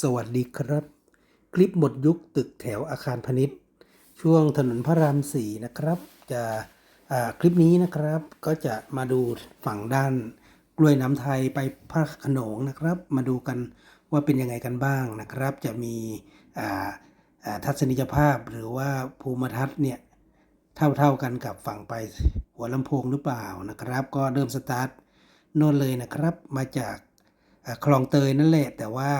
สวัสดีครับ คลิปหมดยุคตึกแถวอาคารพาณิชย์ ช่วงถนนพระรามสี่นะครับ จะคลิปนี้นะครับก็จะมาดูฝั่งด้านกล้วยน้ำไทยไปพระขนงนะครับ มาดูกันว่าเป็นยังไงกันบ้างนะครับ จะมีทัศนียภาพหรือว่าภูมิทัศน์เนี่ยเท่าเท่ากันกับฝั่งไปหัวลำโพงหรือเปล่านะครับ ก็เริ่มสตาร์ทโน่นเลยนะครับ มาจากคลองเตยนั่นแหละแต่ว่า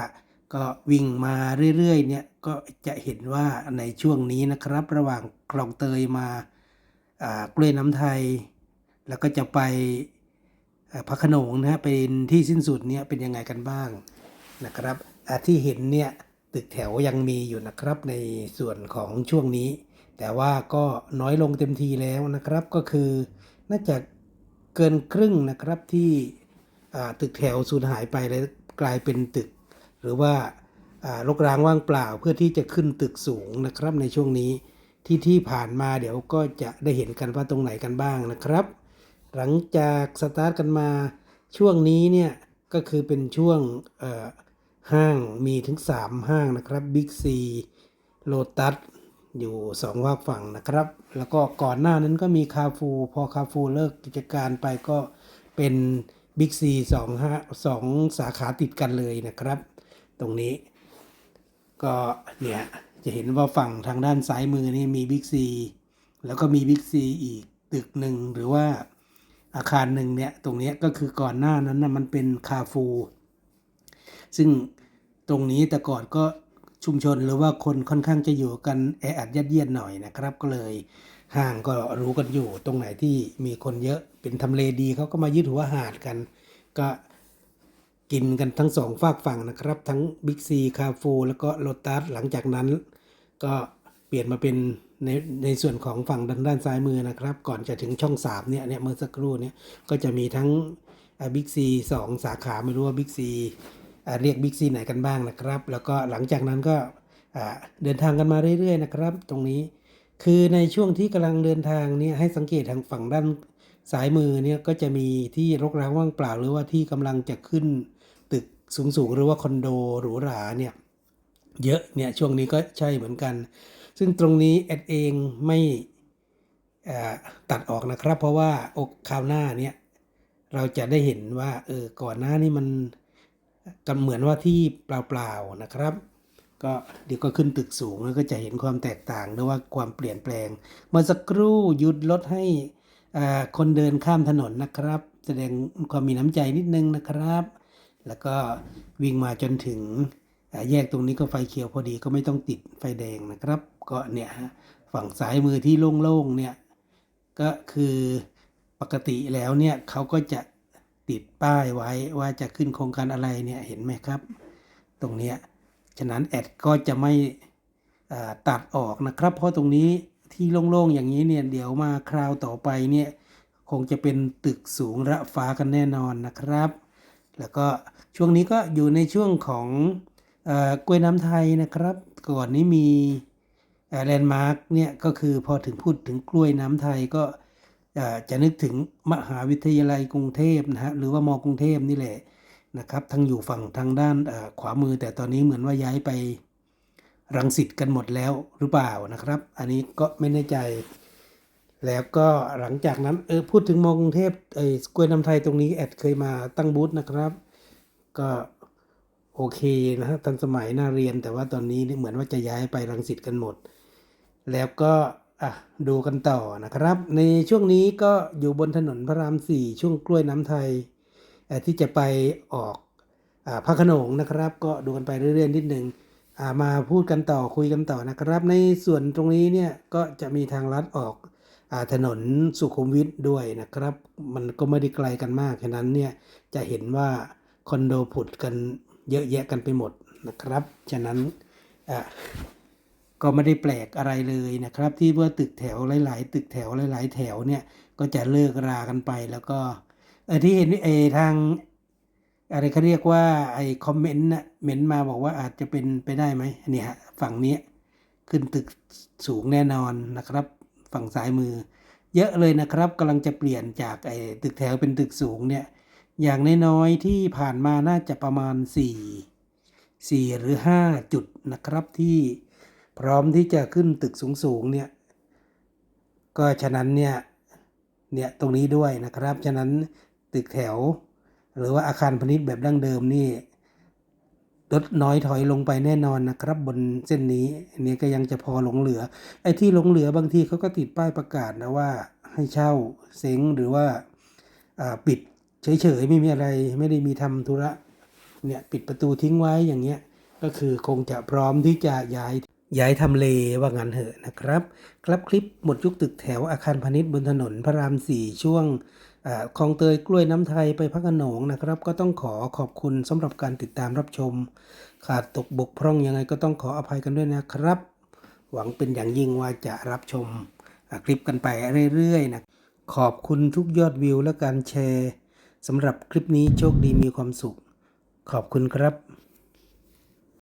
ก็วิ่งมาเรื่อยๆเนี่ยก็จะเห็นว่าในช่วงนี้นะครับ ระหว่างคลองเตยมากล้วยน้ำไทย แล้วก็จะไปพระโขนงนะฮะเป็นที่สิ้นสุดเนี่ยเป็นยังไงกันบ้างนะครับที่เห็นเนี่ยตึกแถวยังมีอยู่นะครับในส่วนของช่วงนี้ แต่ว่าก็น้อยลงเต็มทีแล้วนะครับก็คือน่าจะเกินครึ่งนะครับที่ตึกแถวสูญหายไปแล้วกลายเป็นตึก หรือว่ารกร้างว่างเปล่าเพื่อที่จะขึ้นตึกสูงนะครับ ในช่วงนี้ที่ที่ผ่านมาเดี๋ยวก็จะได้เห็นกันว่าตรงไหนกันบ้างนะครับ หลังจากสตาร์ทกันมาช่วงนี้เนี่ยก็คือเป็นช่วงห้างมีถึง 3 ห้างนะครับบิ๊กซีโลตัสอยู่สองภาฝั่งนะครับ แล้วก็ก่อนหน้านั้นก็มีคาฟู พอคาฟูเลิกกิจการไปก็เป็นบิ๊กซีสองห้าสองสาขาติดกันเลยนะครับ ตรงนี้ ก็เนี่ยจะเห็นว่าฝั่งทางด้านซ้ายมือนี่มีบิ๊กซีแล้วก็มีบิ๊กซีอีกตึกหนึ่งหรือว่าอาคารหนึ่งเนี่ยตรงนี้ก็คือก่อนหน้านั้นนะมันเป็นคาฟู ซึ่งตรงนี้แต่ก่อนก็ชุมชนหรือว่าคนค่อนข้างจะอยู่กันแออัดยัดเยียดหน่อยนะครับ ก็เลยห้างก็รู้กันอยู่ ตรงไหนที่มีคนเยอะเป็นทำเลดีเขาก็มายึดหัวหาดกัน ก็ กินกันทั้งสองฝากฝั่งนะครับ ทั้งบิ๊กซีคาฟูแล้วก็โลตัสหลังจากนั้น ก็เปลี่ยนมาเป็นในในส่วนของฝั่งด้านด้านซ้ายมือนะครับ ก่อนจะถึงช่องสามเนี่ยเนี่ยเมื่อสักครู่เนี่ยก็จะมีทั้งบิ๊กซีสองสาขาไม่รู้ว่าบิ๊กซีเรียกบิ๊กซีไหนกันบ้างนะครับ แล้วก็หลังจากนั้นก็เดินทางกันมาเรื่อยๆนะครับ ตรงนี้คือในช่วงที่กำลังเดินทางเนี่ยให้สังเกตทางฝั่งด้าน ซ้ายมือเนี่ยก็จะมีที่รกร้างว่างเปล่าหรือว่าที่กำลังจะขึ้นตึกสูงๆหรือว่าคอนโดหรูหราเนี่ยเยอะเนี่ยช่วงนี้ก็ใช่เหมือนกัน ซึ่งตรงนี้แอดเองไม่ตัดออกนะครับ เพราะว่าอกคราวหน้าเนี่ยเราจะได้เห็นว่าเออก่อนหน้านี้มันกันเหมือนว่าที่เปล่าๆนะครับ ก็เดี๋ยวก็ขึ้นตึกสูงแล้วก็จะเห็นความแตกต่างหรือว่าความเปลี่ยนแปลง เมื่อสักครู่หยุดรถให้ คนเดินข้ามถนนนะครับ แสดงความมีน้ำใจนิดนึงนะครับ แล้วก็วิ่งมาจนถึงแยกตรงนี้ก็ไฟเขียวพอดีก็ไม่ต้องติดไฟแดงนะครับ ก็เนี่ยฮะฝั่งซ้ายมือที่โล่งๆเนี่ยก็คือปกติแล้วเนี่ยเขาก็จะติดป้ายไว้ว่าจะขึ้นโครงการอะไรเนี่ยเห็นไหมครับ ตรงเนี้ยฉะนั้นแอดก็จะไม่ตัดออกนะครับ เพราะตรงนี้ ที่โล่งๆอย่างนี้เนี่ยเดี๋ยวมาคราวต่อไปเนี่ยคงจะเป็นตึกสูงระฟ้ากันแน่นอนนะครับ แล้วก็ช่วงนี้ก็อยู่ในช่วงของเออกล้วยน้ำไทยนะครับ ก่อนนี้มีแลนด์มาร์กเนี่ยก็คือพอถึงพูดถึงกล้วยน้ำไทยก็เอ่อจะนึกถึงมหาวิทยาลัยกรุงเทพนะฮะหรือว่ามกรุงเทพนี่แหละนะครับทั้งอยู่ฝั่งทางด้านเอ่อขวามือแต่ตอนนี้เหมือนว่าย้ายไป รังสิตกันหมดแล้วหรือเปล่านะครับ อันนี้ก็ไม่แน่ใจ แล้วก็หลังจากนั้นเออพูดถึงมอกรุงเทพไอ้กล้วยน้ำไทยตรงนี้แอดเคยมาตั้งบูธนะครับ ก็โอเคนะฮะทันสมัยน่าเรียนแต่ว่าตอนนี้นี่เหมือนว่าจะย้ายไปรังสิตกันหมด แล้วก็อะดูกันต่อนะครับ ในช่วงนี้ก็อยู่บนถนนพระรามสี่ช่วงกล้วยน้ำไทยเอ่อที่จะไปออกอ่าพระโขนงนะครับ ก็ดูกันไปเรื่อยๆนิดนึง มาพูดกันต่อคุยกันต่อนะครับ ในส่วนตรงนี้เนี่ยก็จะมีทางลัดออกอถนนสุขุมวิทด้วยนะครับ มันก็ไม่ได้ไกลกันมากฉะนั้นเนี่ยจะเห็นว่าคอนโดผุดกันเยอะแยะกันไปหมดนะครับ ฉะนั้นก็ไม่ได้แปลกอะไรเลยนะครับ ที่ว่าตึกแถวหลาย ๆ ตึกแถวหลาย ๆ แถวเนี่ยก็จะเลิกรากันไปแล้วก็เออที่เห็นเออทาง อะไรเขาเรียกว่าไอ้คอมเมนต์นะเมนต์มาบอกว่าอาจจะเป็นไปได้ไหมเนี่ยฮะฝั่งนี้ขึ้นตึกสูงแน่นอนนะครับ ฝั่งซ้ายมือ เยอะเลยนะครับกำลังจะเปลี่ยนจากไอ้ตึกแถวเป็นตึกสูงเนี่ยอย่างน้อยๆที่ผ่านมาน่าจะประมาณ 4 4 หรือ 5 จุดนะครับที่พร้อมที่จะขึ้นตึกสูงๆเนี่ยก็ฉะนั้นเนี่ยเนี่ยตรงนี้ด้วยนะครับ ฉะนั้นตึกแถว หรือว่าอาคารพาณิชย์แบบดั้งเดิมนี่ลดน้อยถอยลงไปแน่นอนนะครับ บนเส้นนี้อันนี้ก็ยังจะพอหลงเหลือ ไอ้ที่หลงเหลือบางทีเขาก็ติดป้ายประกาศนะว่าให้เช่าเซ้งหรือว่าปิดเฉยๆไม่มีอะไรไม่ได้มีทำธุระเนี่ยปิดประตูทิ้งไว้อย่างเงี้ยก็คือคงจะพร้อมที่จะย้ายย้ายทำเลว่างั้นเถอะนะครับ ครับคลิปหมดยุคตึกแถวอาคารพาณิชย์บนถนนพระรามสี่ช่วง คลองเตยกล้วยน้ำไทยไปพักขนงนะครับ ก็ต้องขอขอบคุณสำหรับการติดตามรับชม ขาดตกบกพร่องยังไงก็ต้องขออภัยกันด้วยนะครับ หวังเป็นอย่างยิ่งว่าจะรับชมคลิปกันไปเรื่อยๆนะขอบคุณทุกยอดวิวและการแชร์สำหรับคลิปนี้โชคดีมีความสุข ขอบคุณครับ